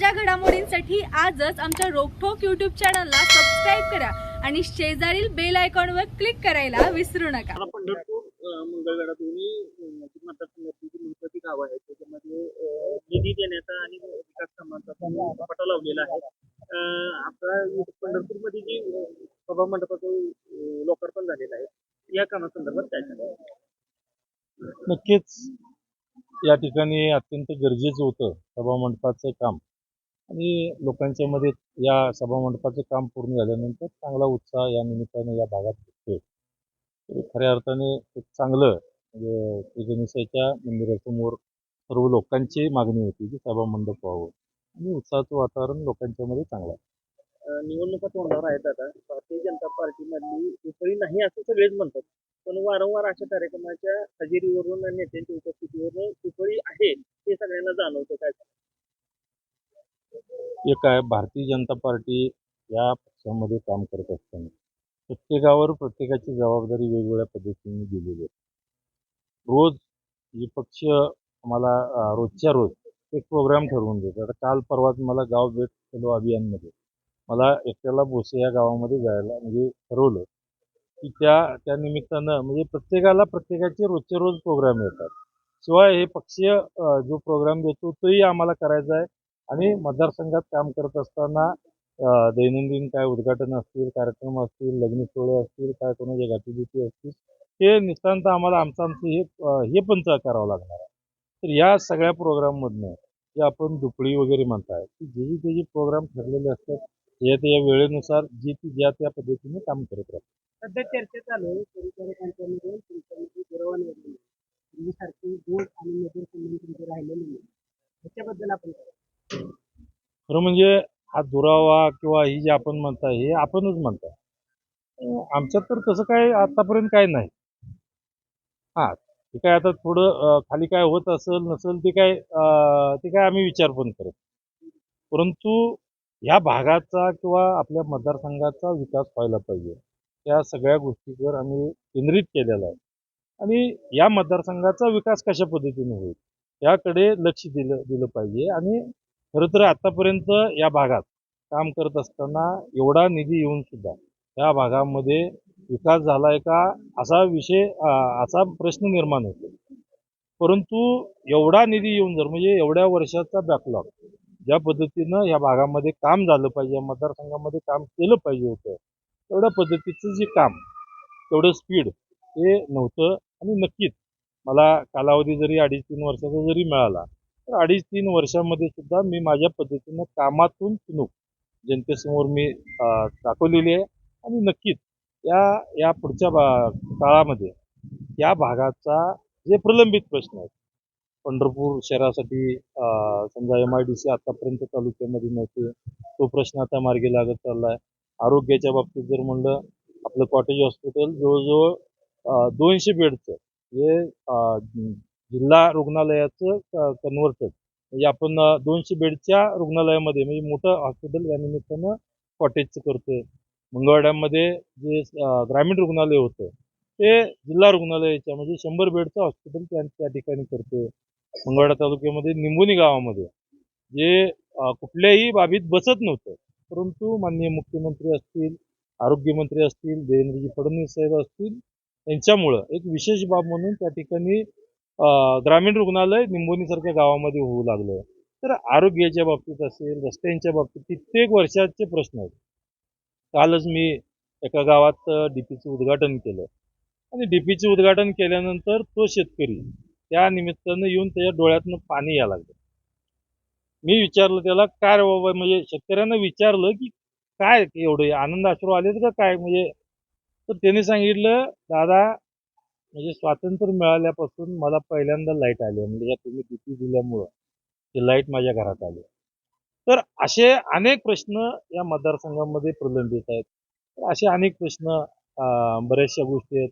ताज्या घडामोडींसाठी आजच आमच्या रोकठोक यूट्यूब चॅनलला सबस्क्राईब करा आणि शेजारील बेल आयकॉनवर क्लिक करायला विसरू नका. आता पंढरपूर अं, मंगळवेढा दोन्ही अं, जी जी गावं आहेत त्याच्यामध्ये अं, निधी देण्याचा आणि विकास कामांचा पटा लावलेला आहे. अं, आता इथं पंढरपूरमध्ये जी अं, सभा मंडपाचं अं, लोकार्पण झालेलं आहे या कामासंदर्भात काय सांगाल? नक्कीच. या ठिकाणी अत्यंत गरजेचं होतं सभामंडपाचं काम. आणि लोकांच्या मध्ये या सभामंडपाचं काम पूर्ण झाल्यानंतर चांगला उत्साह या निमित्ताने या भागात दिसतोय. खऱ्या अर्थाने एक चांगलं म्हणजे श्री मंदिरासमोर सर्व लोकांची मागणी होती की सभामंडप व्हावं. आणि उत्साहाचं वातावरण लोकांच्या मध्ये चांगलं आहे. निवडणुका तोंडावर आहेत आता. भारतीय जनता पार्टीमधली उकळी नाही असं सगळेच म्हणतात. पण वारंवार अशा कार्यक्रमाच्या हजेरीवरून नेत्यांच्या उपस्थितीवरून उकळी आहे हे सगळ्यांना जाणवतं काय एक आहे भारतीय जनता पार्टी या पक्षामध्ये काम करत असताना प्रत्येकावर प्रत्येकाची जबाबदारी वेगवेगळ्या पद्धतीने दिलेली आहे. रोज हे पक्ष मला रोजच्या रोज एक प्रोग्राम ठरवून देतात. आता काल परवाच मला गाव भेट केलो अभियानमध्ये मला एकट्याला भोसे या गावामध्ये जायला म्हणजे ठरवलं की त्या त्या निमित्तानं म्हणजे प्रत्येकाला प्रत्येकाचे रोजचे रोज प्रोग्राम येतात. शिवाय हे पक्षीय जो प्रोग्राम देतो तोही आम्हाला करायचा आहे. आणि मतदारसंघात काम करत असताना दैनंदिन काय उद्घाटन असतील कार्यक्रम असतील लग्न सोहळे असतील काय कोणाच्या गाठीभीती असतील हे नितांत आम्हाला आमचं आमचं हे हे पण करावं लागणार आहे. तर या सगळ्या प्रोग्राममधनं जे आपण दुपळी वगैरे म्हणताय की जे जे त्याचे प्रोग्राम ठरलेले असतात या त्या वेळेनुसार जी ती ज्या त्या पद्धतीने काम करत राहतात. सध्या चर्चा चालू आहे. परिचारकांच्यामध्ये सारखे गोड आणि संबंध नाही. आपण खरं म्हणजे हा दुरावा किंवा ही जी आपण म्हणताय हे आपणच म्हणताय. आमच्यात तर तसं काय आतापर्यंत काय नाही. हा ते काय आता थोडं खाली काय होत असेल नसेल ते काय ते काय आम्ही विचार पण करत परंतु ह्या भागाचा किंवा आपल्या मतदारसंघाचा विकास व्हायला पाहिजे. त्या सगळ्या गोष्टीवर आम्ही केंद्रित केलेला आहे. आणि या मतदारसंघाचा विकास कशा पद्धतीने होईल याकडे लक्ष दिलं दिलं पाहिजे. आणि खरं तर आतापर्यंत या भागात काम करत असताना एवढा निधी येऊन सुद्धा या भागामध्ये विकास झालाय का असा विषय असा प्रश्न निर्माण होतो. परंतु एवढा निधी येऊन जर म्हणजे एवढ्या वर्षाचा बॅकलॉग ज्या पद्धतीनं या भागामध्ये काम झालं पाहिजे या मतदारसंघामध्ये काम केलं पाहिजे होतं तेवढ्या पद्धतीचं जे काम तेवढं स्पीड हे नव्हतं आणि नक्कीच मला कालावधी जरी अडीच तीन वर्षाचा जरी मिळाला तर अडीच तीन वर्षामध्ये सुद्धा मी माझ्या पद्धतीनं कामातून चुनूक जनतेसमोर मी दाखवलेली आहे. आणि नक्कीच या या पुढच्या बा काळामध्ये या भागाचा जे प्रलंबित प्रश्न आहेत पंढरपूर शहरासाठी समजा एम आय डी सी आतापर्यंत तालुक्यामध्ये नव्हते तो प्रश्न आता मार्गी लागत चालला आहे आरोग्याच्या बाबतीत जर म्हणलं आपलं कॉटेज हॉस्पिटल जवळजवळ दोनशे बेडचं हे जिल्हा रुग्णालयाचं कन्व्हर्टेड म्हणजे आपण दोनशे बेडच्या रुग्णालयामध्ये म्हणजे मोठं हॉस्पिटल या निमित्तानं कॉटेजचं करतोय. मंगळवाड्यामध्ये जे ग्रामीण रुग्णालय होतं ते जिल्हा रुग्णालयाच्या म्हणजे शंभर बेडचं हॉस्पिटल त्या त्या ठिकाणी करतोय. मंगळवाडा तालुक्यामध्ये निंबोनी गावामध्ये. जे कुठल्याही बाबीत बसत नव्हतं परंतु माननीय मुख्यमंत्री असतील आरोग्यमंत्री असतील देवेंद्रजी फडणवीस साहेब असतील यांच्यामुळं एक विशेष बाब म्हणून त्या ठिकाणी ग्रामीण रुग्णालय निंबोनीसारख्या गावामध्ये होऊ लागलं. तर आरोग्याच्या बाबतीत असेल रस्त्यांच्या बाबतीत कित्येक वर्षाचे प्रश्न आहेत. कालच मी एका गावात डीपीचं उद्घाटन केलं. आणि डीपीचं उद्घाटन केल्यानंतर तो शेतकरी त्या निमित्तानं येऊन त्याच्या डोळ्यातनं पाणी यायला लागलं. मी विचारलं त्याला काय रे बाबा म्हणजे शेतकऱ्यांना विचारलं की काय एवढे आनंद आश्रू आलेत का? काय? म्हणजे तर त्याने सांगितलं दादा म्हणजे स्वातंत्र्य मिळाल्यापासून मला पहिल्यांदा लाइट आली म्हणजे या तुम्ही डीपी दिल्यामुळं ते लाइट माझ्या घरात आली तर असे अनेक प्रश्न या मतदारसंघामध्ये प्रलंबित आहेत. तर असे अनेक प्रश्न बऱ्याचशा गोष्टी आहेत.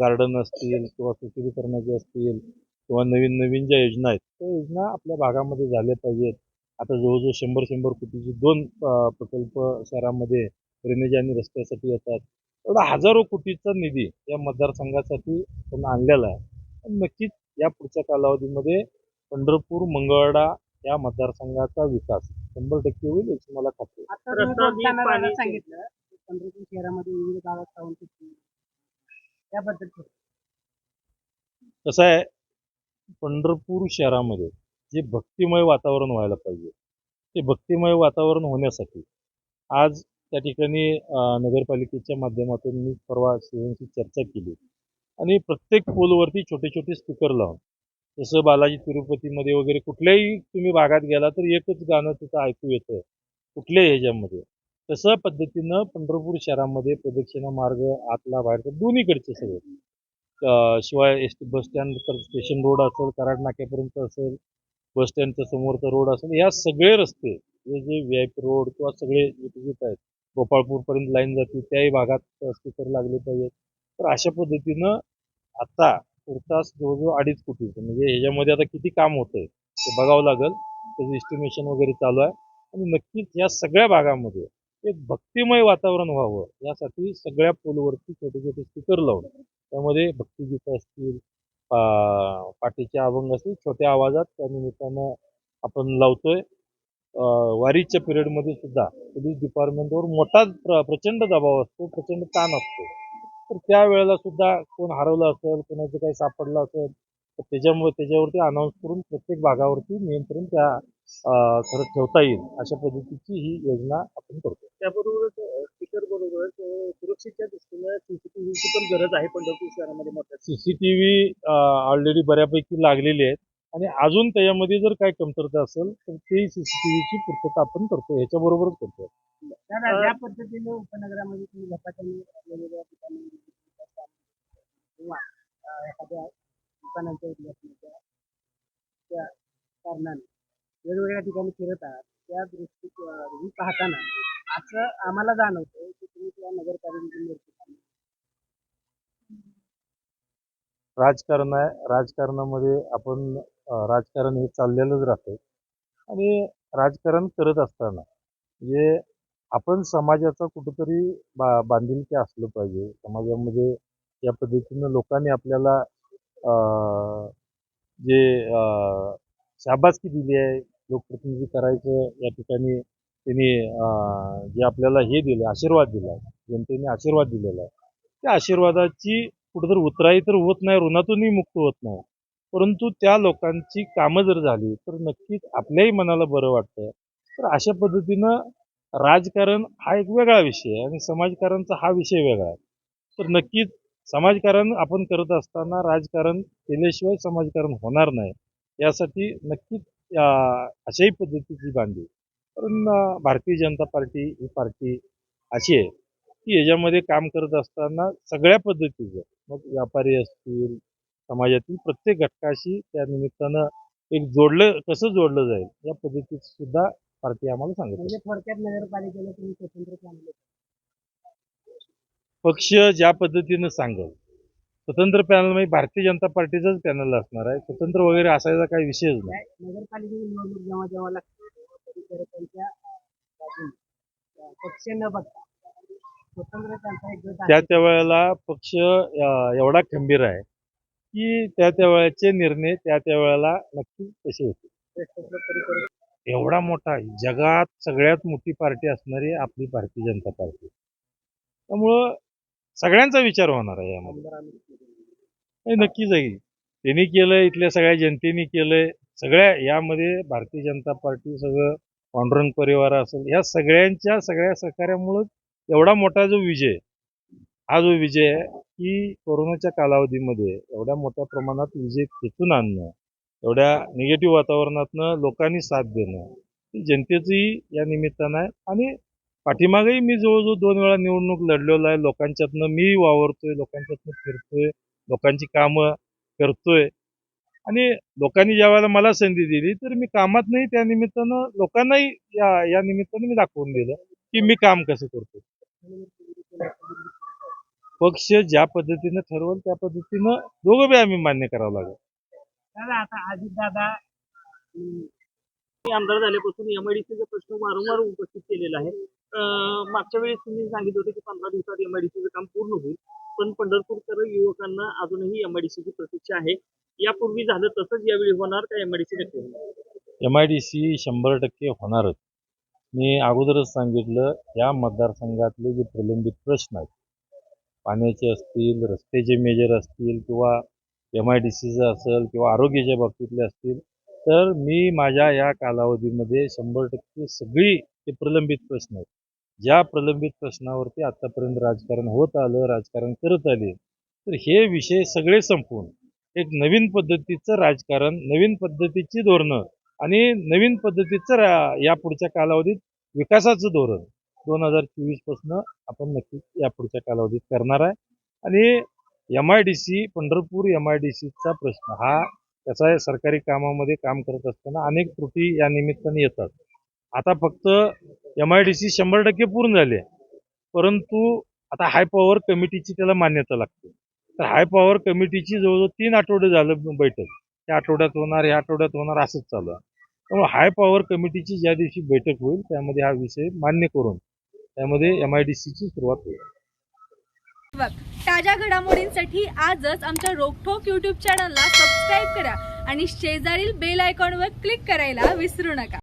गार्डन असतील किंवा सुशुभीकरणाचे असतील किंवा नवीन नवीन ज्या योजना आहेत त्या योजना आपल्या भागामध्ये झाल्या पाहिजेत. आता जवळजवळ शंभर शंभर कोटीचे दोन प्रकल्प शहरामध्ये ड्रेनेज आणि रस्त्यासाठी येतात. एवढा हजारो कोटीचा निधी या मतदारसंघासाठी आपण आणलेला आहे. आणि नक्कीच या पुढच्या कालावधीमध्ये पंढरपूर मंगळवाडा या मतदारसंघाचा विकास शंभर टक्के होईल याची मला खात्री सांगितलं की पंढरपूर शहरामध्ये विविध गावात जाऊन शिक्षण त्याबद्दल थोडं. कसं आहे? पंढरपूर शहरामध्ये जे भक्तिमय वातावरण व्हायला पाहिजे ते भक्तिमय वातावरण होण्यासाठी आज त्या ठिकाणी नगरपालिकेच्या माध्यमातून मी परवा सीएमची चर्चा केली. आणि प्रत्येक पोलवरती छोटे छोटे स्पीकर लावून जसं बालाजी तिरुपतीमध्ये वगैरे कुठल्याही तुम्ही भागात गेला तर एकच गाणं तिथं ऐकू येतं कुठल्याही ह्याच्यामध्ये. तसं पद्धतीनं पंढरपूर शहरामध्ये प्रदक्षिणा मार्ग आतला बाहेरचा दोन्हीकडचे सगळे. शिवाय एस टी बस स्टँड तर स्टेशन रोड असेल कराड नाक्यापर्यंत असेल बस स्टँडच्या समोरचा रोड असेल या सगळे रस्ते हे जे व्ही आय पी रोड किंवा सगळे जे आहेत गोपाळपूरपर्यंत लाईन जाते त्याही भागात स्पीकर लागले पाहिजेत. तर अशा पद्धतीनं आता तुर्तास जवळजवळ अडीच कोटीचं म्हणजे ह्याच्यामध्ये आता किती काम होतंय ते बघावं लागेल. त्याचं एस्टिमेशन वगैरे चालू आहे. आणि नक्कीच या सगळ्या भागामध्ये एक भक्तिमय वातावरण व्हावं यासाठी सगळ्या पोलवरती छोटे छोटे स्पीकर लावून त्यामध्ये भक्तिगीतं असतील पाठीचे अभंग असतील छोट्या आवाजात त्या निमित्तानं आपण लावतोय. वारीच्या पिरियडमध्ये सुद्धा पोलीस डिपार्टमेंटवर मोठा प्र प्रचंड दबाव असतो प्रचंड ताण असतो. तर त्यावेळेला सुद्धा कोण हरवलं असेल कोणाचं काही सापडलं असेल तर त्याच्यामुळे त्याच्यावरती अनाऊन्स करून प्रत्येक भागावरती नियंत्रण त्या खरं ठेवता येईल अशा पद्धतीची ही योजना आपण करतो. त्याबरोबरच स्पीकर बरोबरच अं, सुरक्षेच्या दृष्टीनं सीसीटीव्हीची पण गरज आहे पंढरपूर शहरामध्ये मोठ्या सीसीटीव्ही ऑलरेडी बऱ्यापैकी लागलेली आहेत. आणि अजून त्याच्यामध्ये जर काही कमतरता असेल तर ती सीसीटीव्हीची पूर्तता आपण करतो ह्याच्याबरोबरच करतो ज्या पद्धतीने उपनगरामध्ये तुम्ही झपाट्याने वेगवेगळ्या ठिकाणी किंवा एखाद्या दुकानांच्या उद्घाटनाच्या त्या कारणाने वेगवेगळ्या ठिकाणी फिरत आहात त्या दृष्टी ही पाहताना असं आम्हाला जाणवतं की तुम्ही त्या नगरपालिकेची राजकारण आहे. राजकारणामध्ये आपण राजकारण हे चाललेलंच राहतं आणि राजकारण करत असताना म्हणजे आपण समाजाचा कुठंतरी बा बांधिलकी असलं पाहिजे. समाजामध्ये या पद्धतीनं लोकांनी आपल्याला जे शाबासकी दिली आहे लोकप्रतिनिधी करायचं या ठिकाणी त्यांनी जे आपल्याला हे दिलं आशीर्वाद दिला जनतेने आशीर्वाद दिलेला आहे. त्या आशीर्वादाची कुठंतरी उतराई तर होत नाही ऋणातूनही मुक्त होत नाही. परंतु त्या लोकांची कामं जर झाली तर नक्कीच आपल्याही मनाला बरं वाटतं तर अशा पद्धतीनं राजकारण हा एक वेगळा विषय आहे आणि समाजकारणचा हा विषय वेगळा आहे. तर नक्कीच समाजकारण आपण करत असताना राजकारण केल्याशिवाय समाजकारण होणार नाही. यासाठी नक्कीच अशाही पद्धतीची बांधली. कारण भारतीय जनता पार्टी ही पार्टी अशी आहे की याच्यामध्ये काम करत असताना सगळ्या पद्धतीचं मग व्यापारी असतील समाजातील प्रत्येक घटकाशी त्या निमित्तानं एक जोडलं कसं जोडलं जाईल या पद्धतीत सुद्धा पार्टी आम्हाला सांगत म्हणजे थोडक्यात नगरपालिकेला तुम्ही स्वतंत्र चांगले पक्ष ज्या पद्धतीनं सांगेल स्वतंत्र पॅनल म्हणजे भारतीय जनता पार्टीचाच पॅनल असणार आहे स्वतंत्र वगैरे असायचा काही विषयच नाही. नगरपालिकेची निवडणूक जेव्हा जेव्हा लागते तरी खरं त्यांच्या बाजूने अं, पक्ष न बघता स्वतंत्र त्यांचा एक गट त्या आहे. त्या वेळेला पक्ष एवढा खंबीर आहे की त्या त्या वेळेचे निर्णय त्या त्या वेळेला नक्की तसे होते? एवढा मोठा जगात सगळ्यात मोठी पार्टी असणारी आपली भारतीय जनता पार्टी. त्यामुळं सगळ्यांचा विचार होणार आहे यामध्ये. नक्कीच आहे. त्यांनी केलंय इथल्या सगळ्या जनतेने केलंय. सगळ्या यामध्ये भारतीय जनता पार्टी सगळं पांडुरंग परिवार असेल ह्या सगळ्यांच्या सगळ्या सहकार्यामुळं एवढा मोठा जो विजय हा जो विजय आहे की कोरोनाच्या कालावधीमध्ये एवढ्या मोठ्या प्रमाणात विजय खेचून आणणं एवढ्या निगेटिव्ह वातावरणातनं लोकांनी साथ देणं ही जनतेचंही या निमित्तानं आहे. आणि पाठीमागेही मी जवळजवळ दोन वेळा निवडणूक लढलेलो आहे. लोकांच्यातनं मी वावरतोय लोकांच्यातनं फिरतोय लोकांची कामं करतोय. आणि लोकांनी ज्या वेळेला मला संधी दिली तर मी कामात नाही त्या निमित्तानं लोकांनाही या या निमित्तानं मी दाखवून दिलं की मी काम कसं करतो पक्ष ज्या पद्धतीनं ठरवल त्या पद्धतीनं दोघं बी आम्ही मान्य करावं लागेल. दादा आता अजित दादा आमदार झाल्यापासून एमआयडीसीचा प्रश्न वारंवार उपस्थित केलेला आहे. मागच्या वेळेस तुम्ही सांगितलं होतं की पंधरा दिवसात एमआयडीसीचं काम पूर्ण होईल पण पंढरपूरकर युवकांना अजूनही एमआयडीसीची प्रतीक्षा आहे. यापूर्वी झालं तसंच यावेळी होणार का एमआयडीसी नक्की होणार एम आय डी सी शंभर टक्के होणारच. मी अगोदरच सांगितलं या मतदारसंघातले जे प्रलंबित प्रश्न आहेत पाण्याचे असतील रस्त्याचे मेजर असतील किंवा एम आय डी सीचं असेल किंवा आरोग्याच्या बाबतीतले असतील तर मी माझ्या या कालावधीमध्ये शंभर टक्के सगळी ते प्रलंबित प्रश्न आहेत. ज्या प्रलंबित प्रश्नावरती आतापर्यंत राजकारण होत आलं राजकारण करत आले तर हे विषय सगळे संपवून एक नवीन पद्धतीचं राजकारण नवीन पद्धतीची धोरणं आणि नवीन पद्धतीचं रा- या पुढच्या कालावधीत विकासाचं धोरण दोन हजार चोवीसपासून आपण नक्कीच या पुढच्या कालावधीत करणार आहे. आणि M I D C Pandharpur M I D सीचा प्रश्न हा त्याचा सरकारी कामामध्ये काम करत असताना अनेक त्रुटी या निमित्ताने येतात. आता फक्त एम आय डी सी शंभर टक्के पूर्ण झाले परंतु आता हाय पॉवर कमिटीची त्याला मान्यता लागते. तर हाय पॉवर कमिटीची जवळजवळ तीन आठवडे झालं बैठक. या आठवड्यात होणार या आठवड्यात होणार असंच चालू आहे. त्यामुळे हाय पॉवर कमिटीची ज्या दिवशी बैठक होईल त्यामध्ये हा विषय मान्य करून त्यामध्ये एम आय डी सीची सुरुवात होईल. बघ ताज्या घडामोडींसाठी आजच आमच्या रोकठोक युट्यूब चॅनलला सबस्क्राईब करा आणि शेजारील बेल आयकॉनवर क्लिक करायला विसरू नका.